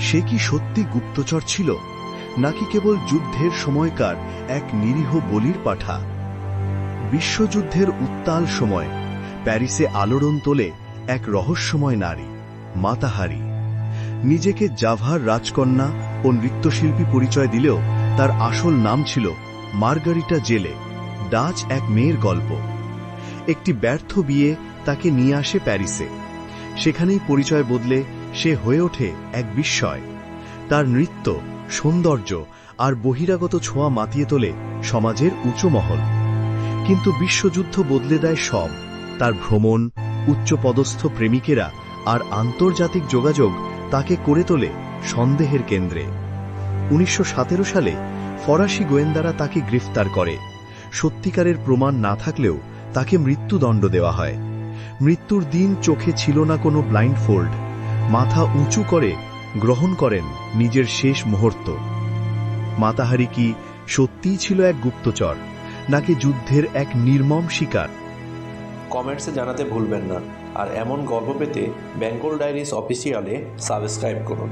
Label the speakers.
Speaker 1: সে কি সত্যি গুপ্তচর ছিল, নাকি কেবল যুদ্ধের সময়কার এক নিরীহ বলির পাঠা? বিশ্বযুদ্ধের উত্তাল সময়, প্যারিসে আলোড়ন তোলে এক রহস্যময় নারী, মাতাহারি। নিজেকে জাভার রাজকন্যা ও নৃত্যশিল্পী পরিচয় দিলেও তার আসল নাম ছিল মার্গারিটা জেলে, ডাচ এক মেয়ের গল্প। একটি ব্যর্থ বিয়ে তাকে নিয়ে আসে প্যারিসে। সেখানেই পরিচয় বদলে সে হয়ে ওঠে এক বিস্ময়। তার নৃত্য, সৌন্দর্য আর বহিরাগত ছোঁয়া মাতিয়ে তোলে সমাজের উঁচু মহল। কিন্তু বিশ্বযুদ্ধ বদলে দেয় সব। তার ভ্রমণ, উচ্চপদস্থ প্রেমিকেরা আর আন্তর্জাতিক যোগাযোগ তাকে করে তোলে সন্দেহের কেন্দ্রে। উনিশশো সতেরো সালে ফরাসি গোয়েন্দারা তাকে গ্রেফতার করে। সত্যিকারের প্রমাণ না থাকলেও তাকে মৃত্যুদণ্ড দেওয়া হয়। মৃত্যুর দিন চোখে ছিল না কোনো ব্লাইন্ড ফোল্ড মাথা উঁচু করে গ্রহণ করেন নিজের শেষ মুহূর্ত। মাতাহারি কি সত্যিই ছিল এক গুপ্তচর, নাকি যুদ্ধের এক নির্মম শিকার?
Speaker 2: কমেন্টসে জানাতে ভুলবেন না, আর এমন গল্প পেতে বেঙ্গল ডায়েরিস অফিসিয়ালে সাবস্ক্রাইব করুন।